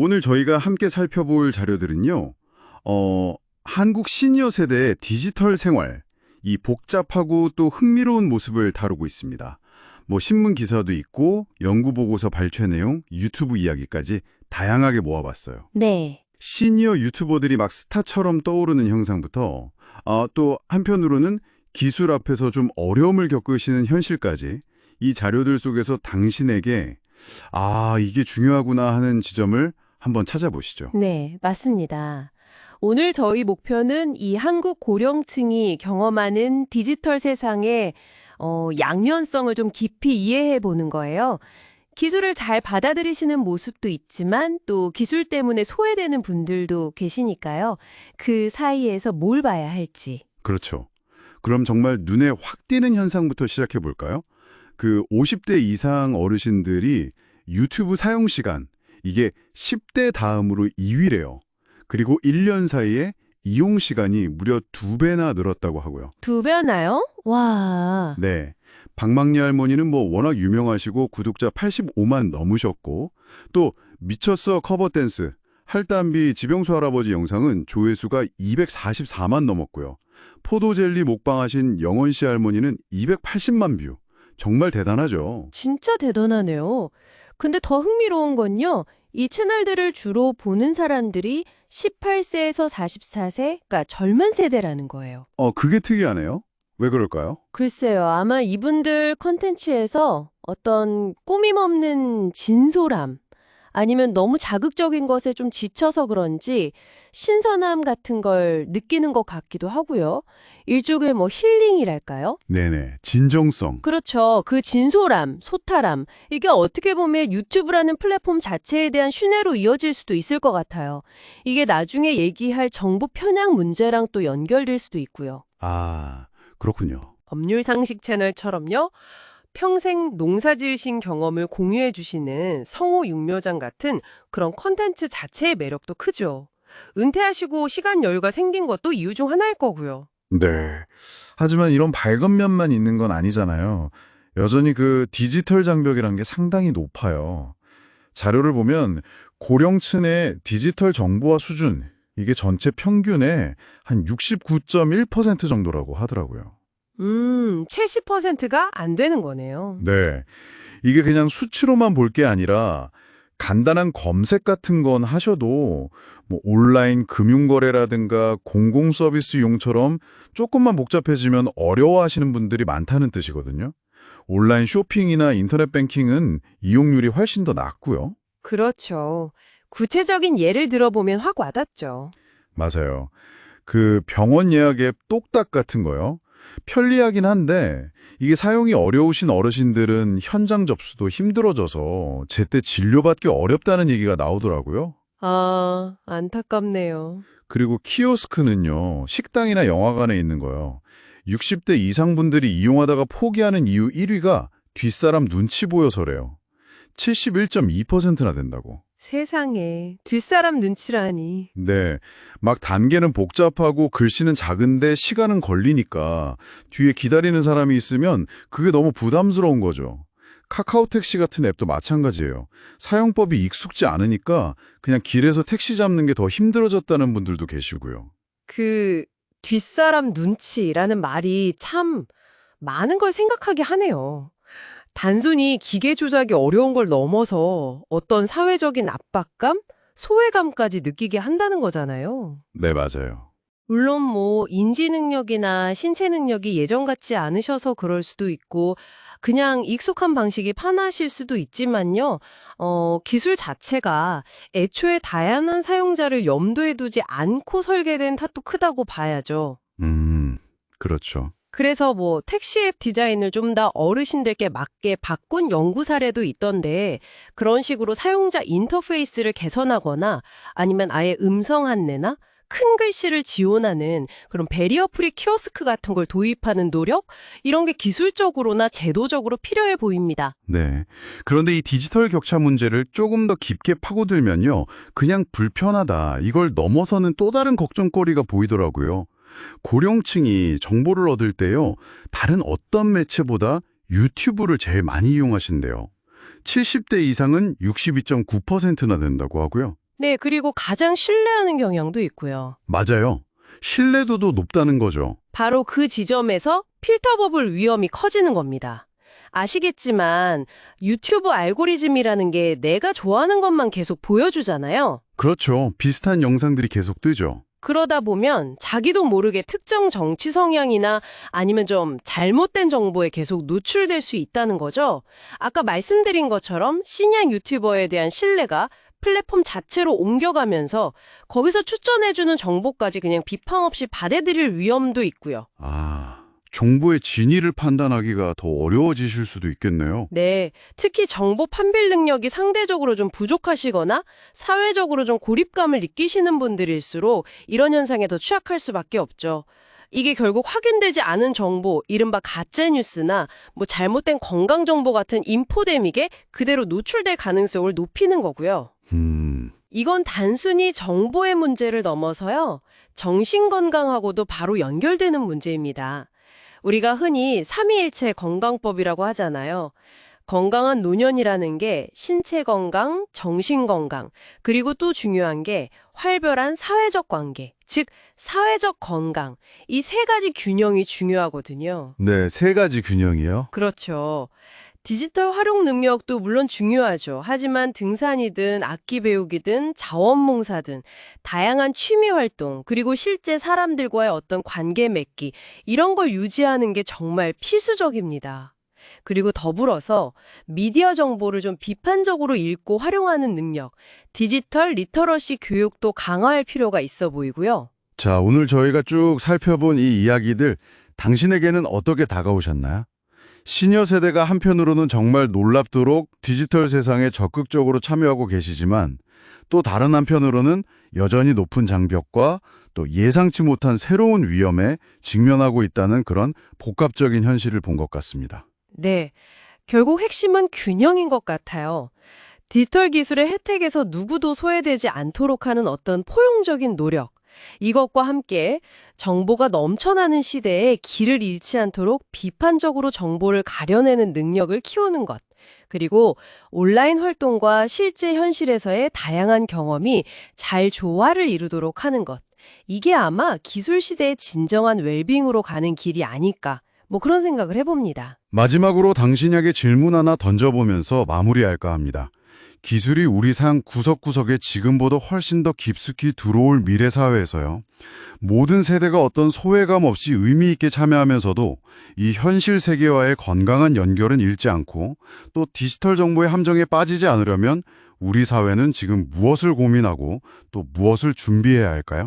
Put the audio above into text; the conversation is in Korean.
오늘 저희가 함께 살펴볼 자료들은요. 어, 한국 시니어 세대의 디지털 생활, 이 복잡하고 또 흥미로운 모습을 다루고 있습니다. 뭐 신문 기사도 있고 연구 보고서 발췌 내용, 유튜브 이야기까지 다양하게 모아봤어요. 네. 시니어 유튜버들이 막 스타처럼 떠오르는 형상부터 아, 또 한편으로는 기술 앞에서 좀 어려움을 겪으시는 현실까지 이 자료들 속에서 당신에게 아, 이게 중요하구나 하는 지점을 한번 찾아보시죠. 네, 맞습니다. 오늘 저희 목표는 이 한국 고령층이 경험하는 디지털 세상의 어, 양면성을 좀 깊이 이해해 보는 거예요. 기술을 잘 받아들이시는 모습도 있지만 또 기술 때문에 소외되는 분들도 계시니까요. 그 사이에서 뭘 봐야 할지. 그렇죠. 그럼 정말 눈에 확 띄는 현상부터 시작해 볼까요? 그 50대 이상 어르신들이 유튜브 사용 시간 이게 10대 다음으로 2위래요. 그리고 1년 사이에 이용 시간이 무려 두 배나 늘었다고 하고요. 두 배나요? 와. 네. 박막리 할머니는 뭐 워낙 유명하시고 구독자 85만 넘으셨고 또 미쳤어 커버 댄스 할담비 지병수 할아버지 영상은 조회수가 244만 넘었고요. 포도젤리 먹방하신 영원 씨 할머니는 280만 뷰. 정말 대단하죠. 진짜 대단하네요. 근데 더 흥미로운 건요. 이 채널들을 주로 보는 사람들이 18세에서 44세, 그러니까 젊은 세대라는 거예요. 어, 그게 특이하네요. 왜 그럴까요? 글쎄요. 아마 이분들 컨텐츠에서 어떤 꾸밈 없는 진솔함, 아니면 너무 자극적인 것에 좀 지쳐서 그런지 신선함 같은 걸 느끼는 것 같기도 하고요. 일종의 뭐 힐링이랄까요? 네네. 진정성. 그렇죠. 그 진솔함, 소탈함, 이게 어떻게 보면 유튜브라는 플랫폼 자체에 대한 신뢰로 이어질 수도 있을 것 같아요. 이게 나중에 얘기할 정보 편향 문제랑 또 연결될 수도 있고요. 아, 그렇군요. 법률 상식 채널처럼요. 평생 농사 지으신 경험을 공유해 주시는 성호 육묘장 같은 그런 컨텐츠 자체의 매력도 크죠. 은퇴하시고 시간 여유가 생긴 것도 이유 중 하나일 거고요. 네. 하지만 이런 밝은 면만 있는 건 아니잖아요. 여전히 그 디지털 장벽이란 게 상당히 높아요. 자료를 보면 고령층의 디지털 정보화 수준, 이게 전체 평균의 한 69.1% 정도라고 하더라고요. 음, 70%가 안 되는 거네요. 네. 이게 그냥 수치로만 볼 게 아니라 간단한 검색 같은 건 하셔도 뭐 온라인 금융거래라든가 공공서비스 용처럼 조금만 복잡해지면 어려워하시는 분들이 많다는 뜻이거든요. 온라인 쇼핑이나 인터넷 뱅킹은 이용률이 훨씬 더 낮고요. 그렇죠. 구체적인 예를 들어보면 확 와닿죠. 맞아요. 그 병원 예약 앱 똑딱 같은 거요. 편리하긴 한데 이게 사용이 어려우신 어르신들은 현장 접수도 힘들어져서 제때 진료받기 어렵다는 얘기가 나오더라고요. 아, 안타깝네요. 그리고 키오스크는요. 식당이나 영화관에 있는 거요. 60대 이상 분들이 이용하다가 포기하는 이유 1위가 뒷사람 눈치 보여서래요. 71.2%나 된다고. 세상에, 뒷사람 눈치라니. 네. 막 단계는 복잡하고 글씨는 작은데 시간은 걸리니까 뒤에 기다리는 사람이 있으면 그게 너무 부담스러운 거죠. 카카오 택시 같은 앱도 마찬가지예요. 사용법이 익숙지 않으니까 그냥 길에서 택시 잡는 게 더 힘들어졌다는 분들도 계시고요. 그, 뒷사람 눈치라는 말이 참 많은 걸 생각하게 하네요. 단순히 기계 조작이 어려운 걸 넘어서 어떤 사회적인 압박감, 소외감까지 느끼게 한다는 거잖아요. 네, 맞아요. 물론 뭐 인지 능력이나 신체 능력이 예전 같지 않으셔서 그럴 수도 있고 그냥 익숙한 방식이 편하실 수도 있지만요. 어, 기술 자체가 애초에 다양한 사용자를 염두에 두지 않고 설계된 탓도 크다고 봐야죠. 음, 그렇죠. 그래서 뭐 택시 앱 디자인을 좀 더 어르신들께 맞게 바꾼 연구 사례도 있던데 그런 식으로 사용자 인터페이스를 개선하거나 아니면 아예 음성 안내나 큰 글씨를 지원하는 그런 베리어 프리 키오스크 같은 걸 도입하는 노력 이런 게 기술적으로나 제도적으로 필요해 보입니다. 네. 그런데 이 디지털 격차 문제를 조금 더 깊게 파고들면요. 그냥 불편하다. 이걸 넘어서는 또 다른 걱정거리가 보이더라고요. 고령층이 정보를 얻을 때요. 다른 어떤 매체보다 유튜브를 제일 많이 이용하신대요. 70대 이상은 62.9%나 된다고 하고요. 네, 그리고 가장 신뢰하는 경향도 있고요. 맞아요. 신뢰도도 높다는 거죠. 바로 그 지점에서 필터 버블 위험이 커지는 겁니다. 아시겠지만 유튜브 알고리즘이라는 게 내가 좋아하는 것만 계속 보여주잖아요. 그렇죠. 비슷한 영상들이 계속 뜨죠. 그러다 보면 자기도 모르게 특정 정치 성향이나 아니면 좀 잘못된 정보에 계속 노출될 수 있다는 거죠. 아까 말씀드린 것처럼 신약 유튜버에 대한 신뢰가 플랫폼 자체로 옮겨가면서 거기서 추천해주는 정보까지 그냥 비판 없이 받아들일 위험도 있고요. 아, 정보의 진위를 판단하기가 더 어려워지실 수도 있겠네요. 네, 특히 정보 판별 능력이 상대적으로 좀 부족하시거나 사회적으로 좀 고립감을 느끼시는 분들일수록 이런 현상에 더 취약할 수밖에 없죠. 이게 결국 확인되지 않은 정보, 이른바 가짜뉴스나 뭐 잘못된 건강 정보 같은 인포데믹에 그대로 노출될 가능성을 높이는 거고요. 음, 이건 단순히 정보의 문제를 넘어서요. 정신 건강하고도 바로 연결되는 문제입니다. 우리가 흔히 삼위일체 건강법이라고 하잖아요. 건강한 노년이라는 게 신체 건강, 정신 건강, 그리고 또 중요한 게 활별한 사회적 관계, 즉 사회적 건강. 이 세 가지 균형이 중요하거든요. 네, 세 가지 균형이요. 그렇죠. 디지털 활용 능력도 물론 중요하죠. 하지만 등산이든 악기 배우기든 자원봉사든 다양한 취미 활동 그리고 실제 사람들과의 어떤 관계 맺기 이런 걸 유지하는 게 정말 필수적입니다. 그리고 더불어서 미디어 정보를 좀 비판적으로 읽고 활용하는 능력, 디지털 리터러시 교육도 강화할 필요가 있어 보이고요. 자, 오늘 저희가 쭉 살펴본 이 이야기들 당신에게는 어떻게 다가오셨나요? 시니어 세대가 한편으로는 정말 놀랍도록 디지털 세상에 적극적으로 참여하고 계시지만 또 다른 한편으로는 여전히 높은 장벽과 또 예상치 못한 새로운 위험에 직면하고 있다는 그런 복합적인 현실을 본 것 같습니다. 네. 결국 핵심은 균형인 것 같아요. 디지털 기술의 혜택에서 누구도 소외되지 않도록 하는 어떤 포용적인 노력. 이것과 함께 정보가 넘쳐나는 시대에 길을 잃지 않도록 비판적으로 정보를 가려내는 능력을 키우는 것. 그리고 온라인 활동과 실제 현실에서의 다양한 경험이 잘 조화를 이루도록 하는 것. 이게 아마 기술 시대의 진정한 웰빙으로 가는 길이 아닐까. 뭐 그런 생각을 해봅니다. 마지막으로 당신에게 질문 하나 던져보면서 마무리할까 합니다. 기술이 우리 삶 구석구석에 지금보다 훨씬 더 깊숙이 들어올 미래 사회에서요. 모든 세대가 어떤 소외감 없이 의미 있게 참여하면서도 이 현실 세계와의 건강한 연결은 잃지 않고 또 디지털 정보의 함정에 빠지지 않으려면 우리 사회는 지금 무엇을 고민하고 또 무엇을 준비해야 할까요?